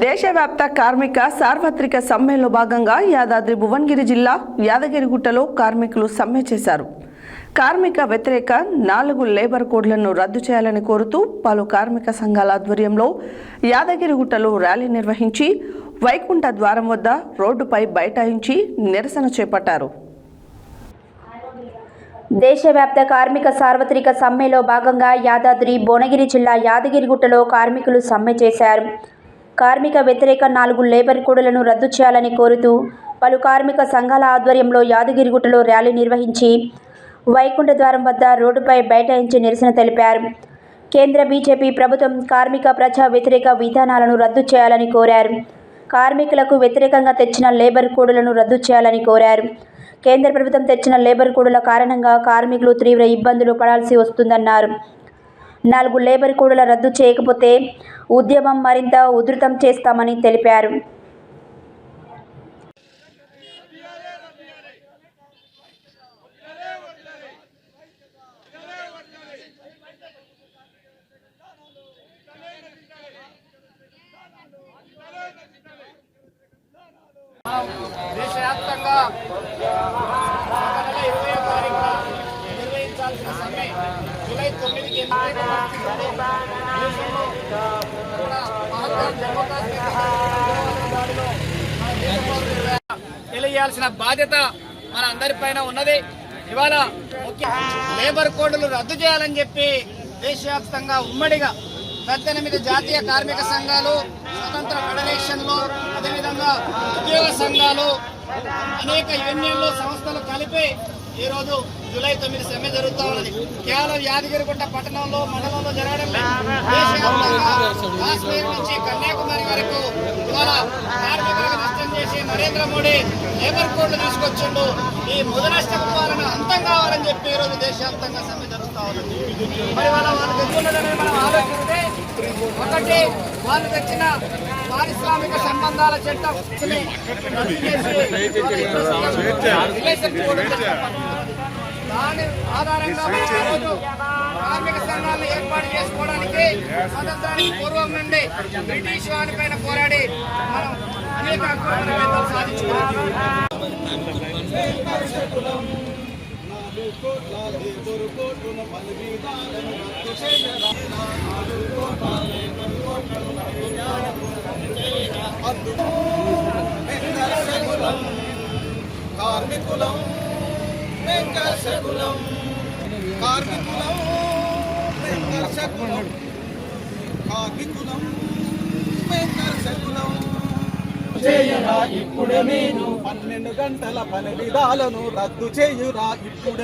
దేశవ్యాప్త కార్మిక సార్వత్రిక సమ్మెలో భాగంగా యాదాద్రి భువనగిరి జిల్లా యాదగిరిగుట్టలో కార్మికులు సమ్మె చేశారు. కార్మిక వ్యతిరేక నాలుగు లేబర్ కోడ్లను రద్దు చేయాలని కోరుతూ పలు కార్మిక సంఘాల ఆధ్వర్యంలో యాదగిరిగుట్టలో ర్యాలీ నిర్వహించి వైకుంఠ ద్వారం వద్ద రోడ్డుపై బైఠాయించి నిరసన చేపట్టారు. దేశవ్యాప్త కార్మిక సార్వత్రిక సమ్మెలో భాగంగా యాదాద్రి భువనగిరి జిల్లా యాదగిరిగుట్టలో కార్మికులు సమ్మె చేశారు. కార్మిక వ్యతిరేక నాలుగు లేబర్ కోడ్లను రద్దు చేయాలని కోరుతూ పలు కార్మిక సంఘాల ఆధ్వర్యంలో యాదగిరిగుట్టలో ర్యాలీ నిర్వహించి వైకుంఠ ద్వారం వద్ద రోడ్డుపై బైఠాయించి నిరసన తెలిపారు. కేంద్ర బీజేపీ ప్రభుత్వం కార్మిక ప్రజా వ్యతిరేక విధానాలను రద్దు చేయాలని కోరారు. కార్మికులకు వ్యతిరేకంగా తెచ్చిన లేబర్ కోడ్లను రద్దు చేయాలని కోరారు. కేంద్ర ప్రభుత్వం తెచ్చిన లేబర్ కోడ్ల కారణంగా కార్మికులు తీవ్ర ఇబ్బందులు పడాల్సి వస్తుందన్నారు. నాలుగు లేబర్ కోడ్ల రద్దు చేయకపోతే ఉద్యమం మరింత ఉధృతం చేస్తామని తెలిపారు. దేశవ్యాప్తంగా తెలియాల్సిన బాధ్యత మన అందరిపైన ఉన్నది ఇవాళ ముఖ్య లేబర్ కోడ్లు రద్దు చేయాలని చెప్పి దేశవ్యాప్తంగా ఉమ్మడిగా పద్దెనిమిది జాతీయ కార్మిక సంఘాలు స్వతంత్ర ఫెడరేషన్లు అదేవిధంగా ఉద్యోగ సంఘాలు అనేక యూనియన్లు సంస్థలు కలిపి ఈ రోజు జూలై తొమ్మిది సమ్మె జరుగుతూ ఉన్నది కేవలం యాదగిరిగుట్ట పట్టణంలో మండలంలో జరగడం లేదు. కాశ్మీర్ నుంచి కన్యాకుమారి వరకు ఇవాళ కార్మికులకు నష్టం చేసి నరేంద్ర మోడీ లేబర్ కోడ్లు తీసుకొచ్చిండు. ఈ ముదనష్టం పాలన అంతం కావాలని చెప్పి ఈ రోజు దేశవ్యాప్తంగా సమ్మె జరుగుతూ ఉన్నది మరి వాళ్ళ వాళ్ళు తెచ్చుకున్నదని మనం ఆలోచిస్తే ఒకటి వాళ్ళు తెచ్చిన పారిశ్రామిక సంబంధాల చట్టం దాని ఆధారంగా మనం ఈరోజు కార్మిక సంఘాలను ఏర్పాటు చేసుకోవడానికి స్వతంత్రానికి పూర్వం నుండి బ్రిటిష్ వారి పైన పోరాడి మనం అనేక హక్కులను మనం సాధించుకున్నాం. కార్మికులం వెంకర్షకులం కార్మికులం వెంకర్షకులం చేయరా ఇప్పుడే నేను పన్నెండు గంటల పని విధాలను రద్దు చేయురా ఇప్పుడే